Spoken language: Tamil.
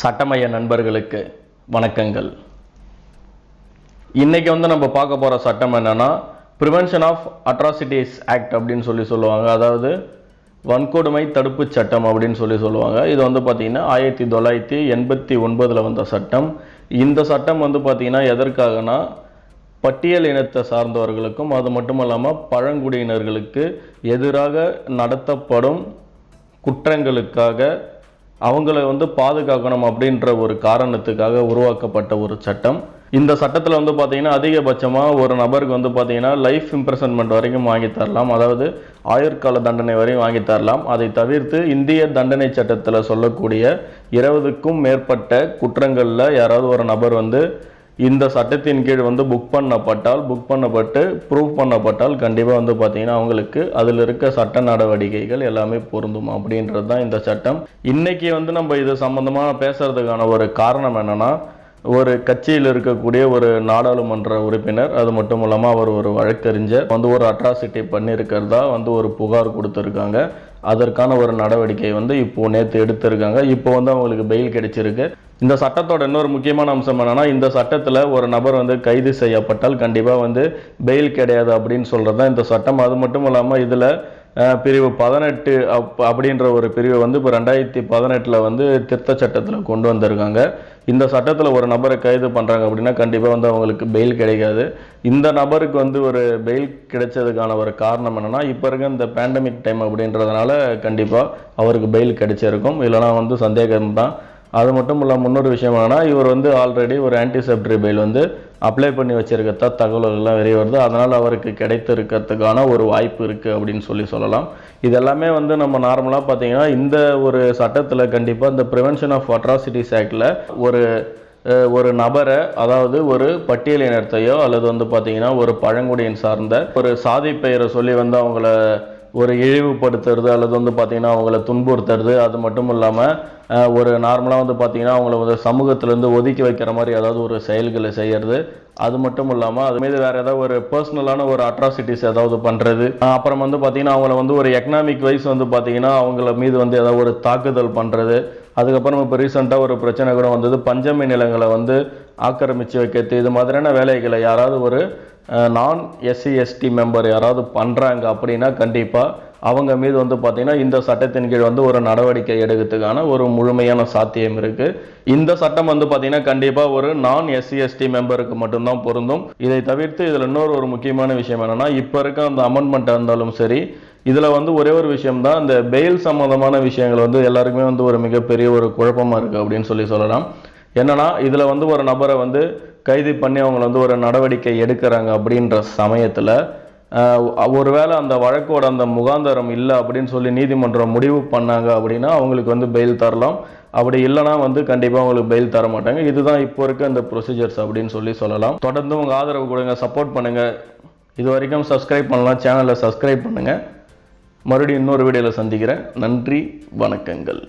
சட்டமய நண்பர்களுக்கு வணக்கங்கள். இன்றைக்கி வந்து நம்ம பார்க்க போகிற சட்டம் என்னன்னா ப்ரிவென்ஷன் ஆஃப் அட்ராசிட்டிஸ் ஆக்ட் அப்படின்னு சொல்லி சொல்லுவாங்க. அதாவது வன்கொடுமை தடுப்பு சட்டம் அப்படின்னு சொல்லி சொல்லுவாங்க. இது வந்து பார்த்தீங்கன்னா ஆயிரத்தி தொள்ளாயிரத்தி எண்பத்தி ஒன்பதில் வந்த சட்டம். இந்த சட்டம் வந்து பார்த்திங்கன்னா எதற்காகனா பட்டியல் இனத்தை சார்ந்தவர்களுக்கும் அது மட்டும் இல்லாமல் பழங்குடியினர்களுக்கு எதிராக நடத்தப்படும் குற்றங்களுக்காக அவங்கள வந்து பாதுகாக்கணும் அப்படின்ற ஒரு காரணத்துக்காக உருவாக்கப்பட்ட ஒரு சட்டம். இந்த சட்டத்தில் வந்து பார்த்தீங்கன்னா அதிகபட்சமாக ஒரு நபருக்கு வந்து பார்த்தீங்கன்னா லைஃப் இம்ப்ரெசன்மெண்ட் வரைக்கும் வாங்கி தரலாம். அதாவது ஆயுர்கால தண்டனை வரையும் வாங்கி தரலாம். அதை தவிர்த்து இந்திய தண்டனை சட்டத்தில் சொல்லக்கூடிய இருபதுக்கும் மேற்பட்ட குற்றங்களில் யாராவது ஒரு நபர் வந்து இந்த சட்டத்தின் கீழ் வந்து புக் பண்ணப்பட்டால் புக் பண்ணப்பட்டு ப்ரூவ் பண்ணப்பட்டால் கண்டிப்பாக வந்து பார்த்தீங்கன்னா அவங்களுக்கு அதில் இருக்க சட்ட நடவடிக்கைகள் எல்லாமே பொருந்தும் அப்படின்றது தான் இந்த சட்டம். இன்றைக்கி வந்து நம்ம இது சம்மந்தமாக பேசுகிறதுக்கான ஒரு காரணம் என்னன்னா ஒரு கட்சியில் இருக்கக்கூடிய ஒரு நாடாளுமன்ற உறுப்பினர் அது மட்டும் இல்லாமல் அவர் ஒரு வழக்கறிஞர் வந்து ஒரு அட்ராசிட்டி பண்ணியிருக்கிறதா வந்து ஒரு புகார் கொடுத்துருக்காங்க. அதற்கான ஒரு நடவடிக்கை வந்து இப்போது நேற்று எடுத்திருக்காங்க. இப்போ வந்து அவங்களுக்கு பெயில் கிடைச்சிருக்கு. இந்த சட்டத்தோட இன்னொரு முக்கியமான அம்சம் என்னென்னா இந்த சட்டத்தில் ஒரு நபர் வந்து கைது செய்யப்பட்டால் கண்டிப்பாக வந்து பெயில் கிடையாது அப்படின்னு சொல்கிறது தான் இந்த சட்டம். அது மட்டும் இல்லாமல் இதில் பிரிவு பதினெட்டு அப் அப்படின்ற ஒரு பிரிவை வந்து இப்போ ரெண்டாயிரத்தி பதினெட்டில் வந்து திருத்த சட்டத்தில் கொண்டு வந்திருக்காங்க. இந்த சட்டத்தில் ஒரு நபரை கைது பண்ணுறாங்க அப்படின்னா கண்டிப்பாக வந்து அவங்களுக்கு பெயில் கிடைக்காது. இந்த நபருக்கு வந்து ஒரு பெயில் கிடைச்சதுக்கான ஒரு காரணம் என்னென்னா இப்போ இருக்க இந்த பேண்டமிக் டைம் அப்படின்றதுனால கண்டிப்பாக அவருக்கு பெயில் கிடைச்சிருக்கும். இல்லைனா வந்து சந்தேகம் தான். அது மட்டும் இல்லாமல் இன்னொரு விஷயம் இவர் வந்து ஆல்ரெடி ஒரு ஆன்டிசெப்டரி பெயில் வந்து அப்ளை பண்ணி வச்சுருக்கத்தான் தகவல்கள்லாம் வெளியே வருது. அதனால் அவருக்கு கிடைத்திருக்கிறதுக்கான ஒரு வாய்ப்பு இருக்குது அப்படின்னு சொல்லி சொல்லலாம். இது எல்லாமே வந்து நம்ம நார்மலாக பார்த்தீங்கன்னா இந்த ஒரு சட்டத்தில் கண்டிப்பாக இந்த ப்ரிவென்ஷன் ஆஃப் அட்ராசிட்டிஸ் ஆக்டில் ஒரு ஒரு நபரை அதாவது ஒரு பட்டியலினத்தையோ அல்லது வந்து பார்த்தீங்கன்னா ஒரு பழங்குடியின் சார்ந்த ஒரு சாதி பெயரை சொல்லி வந்து அவங்கள ஒரு இழிவுபடுத்துறது அல்லது வந்து பார்த்தீங்கன்னா அவங்கள துன்புறுத்துறது அது மட்டும் இல்லாமல் ஒரு நார்மலாக வந்து பார்த்தீங்கன்னா அவங்கள வந்து சமூகத்திலேருந்து ஒதுக்கி வைக்கிற மாதிரி ஏதாவது ஒரு செயல்களை செய்கிறது அது மட்டும் இல்லாமல் அது மீது வேறு ஏதாவது ஒரு பர்சனலான ஒரு அட்ராசிட்டிஸ் ஏதாவது பண்ணுறது அப்புறம் வந்து பார்த்தீங்கன்னா அவங்கள வந்து ஒரு எக்கனாமிக் வைஸ் வந்து பார்த்தீங்கன்னா அவங்கள மீது வந்து ஏதாவது ஒரு தாக்குதல் பண்ணுறது அதுக்கப்புறம் இப்போ ரீசெண்டாக ஒரு பிரச்சனை கூட வந்தது. பஞ்சமி நிலங்களை வந்து ஆக்கிரமித்து வைக்கிறது. இது மாதிரியான வேலைகளை யாராவது ஒரு நான் எஸ்சி எஸ்டி மெம்பர் யாராவது பண்ணுறாங்க அப்படின்னா கண்டிப்பாக அவங்க மீது வந்து பார்த்தீங்கன்னா இந்த சட்டத்தின் கீழ் வந்து ஒரு நடவடிக்கை எடுக்கிறதுக்கான ஒரு முழுமையான சாத்தியம் இருக்குது இந்த சட்டம் வந்து பார்த்திங்கன்னா கண்டிப்பாக ஒரு நான் எஸ்சி எஸ்டி மெம்பருக்கு மட்டும்தான் பொருந்தும். இதை தவிர்த்து இதில் இன்னொரு ஒரு முக்கியமான விஷயம் என்னென்னா இப்போ இருக்க அந்த அமெண்ட்மெண்ட்டாக இருந்தாலும் சரி இதில் வந்து ஒரே ஒரு விஷயம் தான் இந்த பெயில் சம்மந்தமான விஷயங்கள் வந்து எல்லாருக்குமே வந்து ஒரு மிகப்பெரிய ஒரு குழப்பமாக இருக்குது அப்படின்னு சொல்லி சொல்லலாம். என்னன்னா இதில் வந்து ஒரு நபரை வந்து கைது பண்ணி அவங்கள வந்து ஒரு நடவடிக்கை எடுக்கிறாங்க அப்படின்ற சமயத்தில் ஒருவேளை அந்த வழக்கோட அந்த முகாந்தரம் இல்லை அப்படின்னு சொல்லி நீதிமன்றம் முடிவு பண்ணாங்க அப்படின்னா அவங்களுக்கு வந்து பெயில் தரலாம். அப்படி இல்லைனா வந்து கண்டிப்பாக அவங்களுக்கு பெயில் தர மாட்டாங்க. இதுதான் இப்போ இருக்க இந்த ப்ரொசீஜர்ஸ் அப்படின்னு சொல்லி சொல்லலாம். தொடர்ந்து உங்கள் ஆதரவு கொடுங்க சப்போர்ட் பண்ணுங்கள் இது வரைக்கும் சப்ஸ்கிரைப் பண்ணலாம் சேனலை சப்ஸ்கிரைப் பண்ணுங்கள் மறுபடியும் இன்னொரு வீடியோவில் சந்திக்கிறேன். நன்றி வணக்கங்கள்.